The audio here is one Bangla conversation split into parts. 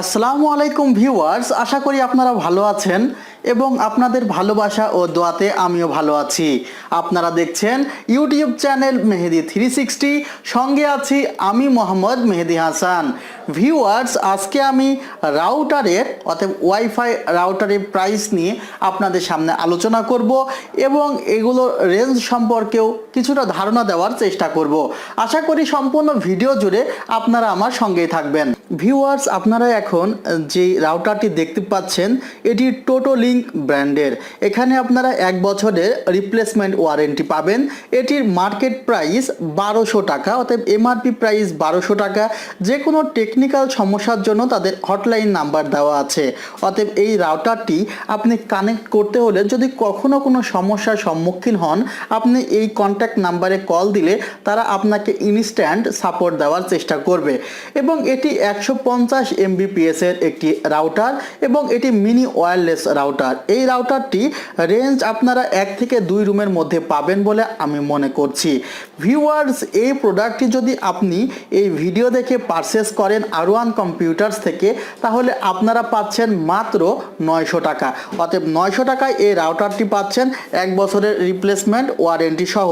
আসসালামু আলাইকুম ভিউয়ার্স, আশা করি আপনারা ভালো আছেন এবং আপনাদের ভালোবাসা ও দোয়াতে আমিও ভালো আছি। আপনারা দেখছেন YouTube channel Mehedi three sixty, সঙ্গে আছি আমি মোহাম্মদ মেহেদি হাসান। ভিউয়ার্স, আজকে আমি রাউটারের অর্থাৎ ওয়াইফাই রাউটারের প্রাইস নিয়ে আপনাদের সামনে আলোচনা করব এবং এগুলো রেঞ্জ সম্পর্কেও কিছুটা ধারণা দেওয়ার চেষ্টা করব। আশা করি সম্পূর্ণ ভিডিও জুড়ে আপনারা আমার সঙ্গেই থাকবেন। ভিউয়ার্স আপনারা এখন যে রাউটারটি দেখতে পাচ্ছেন, এটি টোটো লিঙ্ক ব্র্যান্ডের। এখানে আপনারা এক বছরের রিপ্লেসমেন্ট ওয়ারেন্টি পাবেন। এটির মার্কেট প্রাইস বারোশো টাকা অর্থাৎ এমআরপি প্রাইস বারোশো টাকা। যে কোনো টেকনিক্যাল সমস্যার জন্য তাদের হটলাইন নাম্বার দেওয়া আছে। অতএব এই রাউটারটি আপনি কানেক্ট করতে হলে যদি কখনো কোনো সমস্যার সম্মুখীন হন, আপনি এই কন্ট্যাক্ট নাম্বারে কল দিলে তারা আপনাকে ইনস্ট্যান্ট সাপোর্ট দেওয়ার চেষ্টা করবে। এবং এটি একশো পঞ্চাশ এমবিপিএস এর একটি রাউটার এবং এটি মিনি ওয়্যারলেস রাউটার এই রাউটারটি রেঞ্জ আপনারা এক থেকে দুই রুমের মধ্যে পাবেন বলে আমি মনে করছি। ভিউয়ার্স এই প্রোডাক্টটি যদি আপনি এই ভিডিও দেখে পারচেস করেন আর ওয়ান কম্পিউটার্স থেকে, তাহলে আপনারা পাচ্ছেন মাত্র নয়শো টাকা। অতএব নয়শো টাকায় এই রাউটারটি পাচ্ছেন এক বছরের রিপ্লেসমেন্ট ওয়ারেন্টি সহ।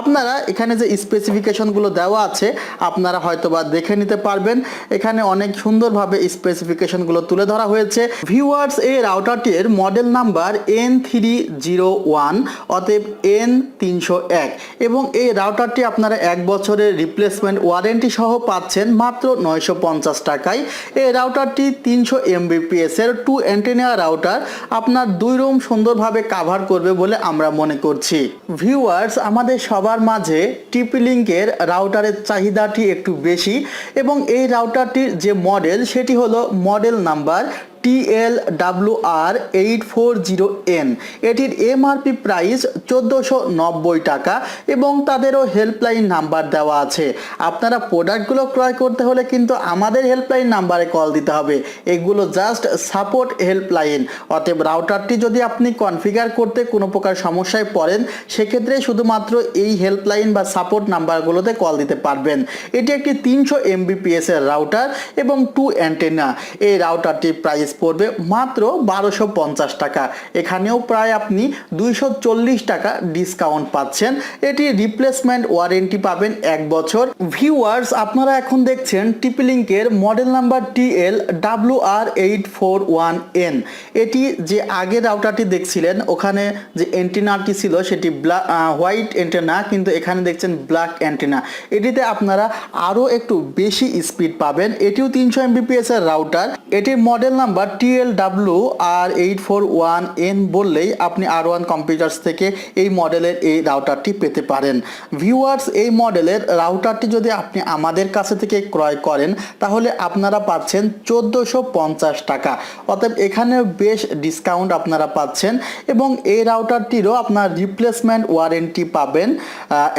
আপনারা এখানে যে স্পেসিফিকেশনগুলো দেওয়া আছে, আপনারা হয়তোবা দেখে নিতে পারবেন। এখানে অনেক সুন্দরভাবে স্পেসিফিকেশনগুলো তুলে ধরা হয়েছে। ভিউয়ার্স এই রাউটারটির model number N three zero one অতএব এন তিনশো এক এবং এই রাউটারটি আপনারা এক বছরের রিপ্লেসমেন্ট ওয়ারেন্টি সহ পাচ্ছেন মাত্র নয়শো পঞ্চাশ টাকায়। এই রাউটারটি তিনশো এমবিপিএস এর টু অ্যান্টেনিয়া রাউটার আপনার দুই রুম সুন্দরভাবে কাভার করবে বলে আমরা মনে করছি। ভিউয়ার্স আমাদের সবার মাঝে টিপি লিঙ্কের রাউটারের চাহিদাটি একটু বেশি, এবং এই রাউটারটির যে মডেল সেটি হলো model number TL W R eight four zero N. এটির এমআরপি প্রাইস চোদ্দোশো নব্বই টাকা এবং তাদেরও হেল্পলাইন নাম্বার দেওয়া আছে। আপনারা প্রোডাক্টগুলো ক্রয় করতে হলে কিন্তু আমাদের হেল্পলাইন নাম্বারে কল দিতে হবে। এগুলো জাস্ট সাপোর্ট হেল্পলাইন। অতএব রাউটারটি যদি আপনি কনফিগার করতে কোনো প্রকার সমস্যায় পড়েন, সেক্ষেত্রে শুধুমাত্র এই হেল্পলাইন বা সাপোর্ট নাম্বারগুলোতে কল দিতে পারবেন। এটি একটি তিনশো এমবিপিএস এর রাউটার এবং টু অ্যান্টেনা। এই রাউটারটির প্রাইস পড়বে মাত্র বারোশো পঞ্চাশ টাকা। এখানেও প্রায় আপনি দুইশো চল্লিশ টাকা ডিসকাউন্ট পাচ্ছেন। এটি রিপ্লেসমেন্ট ওয়ারেন্টি পাবেন এক বছর। ভিউয়ার্স আপনারা এখন দেখছেন টিপিলিঙ্কের model number TL W R eight four one N এটি যে আগের রাউটারটি দেখছিলেন, ওখানে যে অ্যান্টেনাটি ছিল সেটি ব্ল্যাক হোয়াইট অ্যান্টেনা কিন্তু এখানে দেখছেন ব্ল্যাক অ্যান্টেনা এটিতে আপনারা আরও একটু বেশি স্পিড পাবেন। এটিও তিনশো এমবিপিএস এর রাউটার এটির model number TL W R eight four one N বললেই আপনি আর ওয়ান কম্পিউটার্স থেকে এই মডেলের এই রাউটারটি পেতে পারেন। ভিউয়ার্স, এই মডেলের রাউটারটি যদি আপনি আমাদের কাছে থেকে ক্রয় করেন, তাহলে আপনারা পাচ্ছেন চোদ্দোশো পঞ্চাশ টাকা। অতএব এখানে বেশ ডিসকাউন্ট আপনারা পাচ্ছেন এবং এই রাউটারটিরও আপনার রিপ্লেসমেন্ট ওয়ারেন্টি পাবেন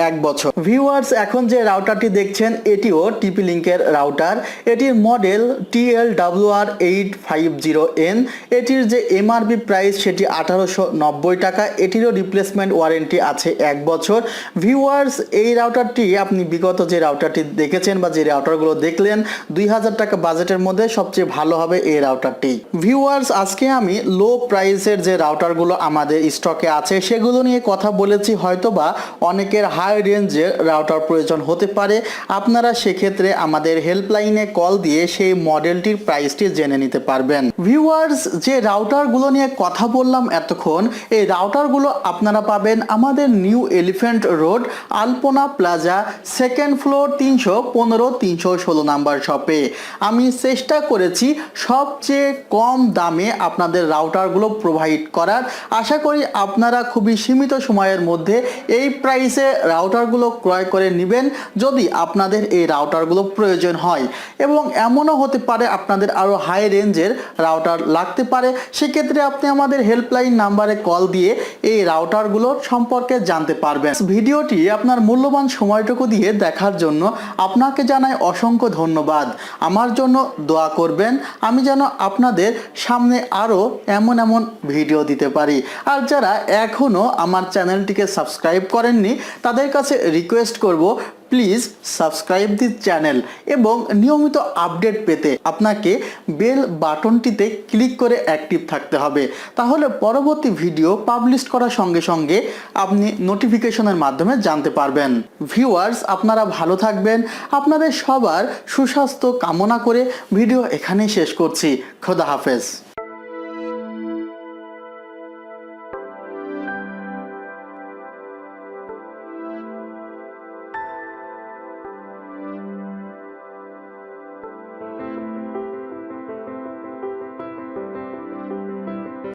এক বছর। ভিউয়ার্স, এখন যে রাউটারটি দেখছেন, এটিও টিপি লিঙ্কের রাউটার। এটির model TL W R eight five zero N এটির যে এমআরপি প্রাইস সেটি আঠারোশো নব্বই টাকা এটিরও রিপ্লেসমেন্ট ওয়ারেন্টি আছে এক বছর ভিউয়ার্স এই রাউটারটি আপনি বিগত যে রাউটারটি দেখেছেন বা যে রাউটারগুলো দেখলেন দুই হাজার টাকা বাজেটের মধ্যে সবচেয়ে ভালো হবে এই রাউটারটি ভিউয়ার্স আজকে আমি লো প্রাইসের যে রাউটারগুলো আমাদের স্টকে আছে সেগুলো নিয়ে কথা বলেছি হয়তোবা অনেকের হাই রেঞ্জের রাউটার প্রয়োজন হতে পারে আপনারা সেক্ষেত্রে আমাদের হেল্পলাইনে কল দিয়ে সেই মডেলটির প্রাইসটি জেনে নিতে পারবেন দেন ভিউয়ার্স যে রাউটারগুলো নিয়ে কথা বললাম এতক্ষণ, এই রাউটারগুলো আপনারা পাবেন আমাদের new elephant road Alpana plaza second floor তিনশো পনেরো, তিনশো ষোলো নাম্বার শপে আমি চেষ্টা করেছি সবচেয়ে কম দামে আপনাদের রাউটারগুলো প্রোভাইড করার। আশা করি আপনারা খুবই সীমিত সময়ের মধ্যে এই প্রাইসে রাউটারগুলো ক্রয় করে নেবেন, যদি আপনাদের এই রাউটারগুলো প্রয়োজন হয়। এবং এমনও হতে পারে আপনাদের আরও হাই রেঞ্জের রাউটার লাগতে পারে, সেক্ষেত্রে আপনি আমাদের হেল্পলাইন নাম্বারে কল দিয়ে এই রাউটারগুলোর সম্পর্কে জানতে পারবেন। ভিডিওটি আপনার মূল্যবান সময়টুকু দিয়ে দেখার জন্য আপনাকে জানাই অসংখ্য ধন্যবাদ। আমার জন্য দোয়া করবেন, আমি যেন আপনাদের সামনে আরও এমন এমন ভিডিও দিতে পারি। আর যারা এখনও আমার চ্যানেলটিকে সাবস্ক্রাইব করেননি, তাদের কাছে রিকোয়েস্ট করব প্লিজ সাবস্ক্রাইব দিস চ্যানেল এবং নিয়মিত আপডেট পেতে আপনাকে বেল বাটনটিতে ক্লিক করে অ্যাক্টিভ থাকতে হবে। তাহলে পরবর্তী ভিডিও পাবলিশ করার সঙ্গে সঙ্গে আপনি নোটিফিকেশনের মাধ্যমে জানতে পারবেন। ভিউয়ার্স আপনারা ভালো থাকবেন। আপনাদের সবার সুস্বাস্থ্য কামনা করে ভিডিও এখানেই শেষ করছি। খোদা হাফেজ।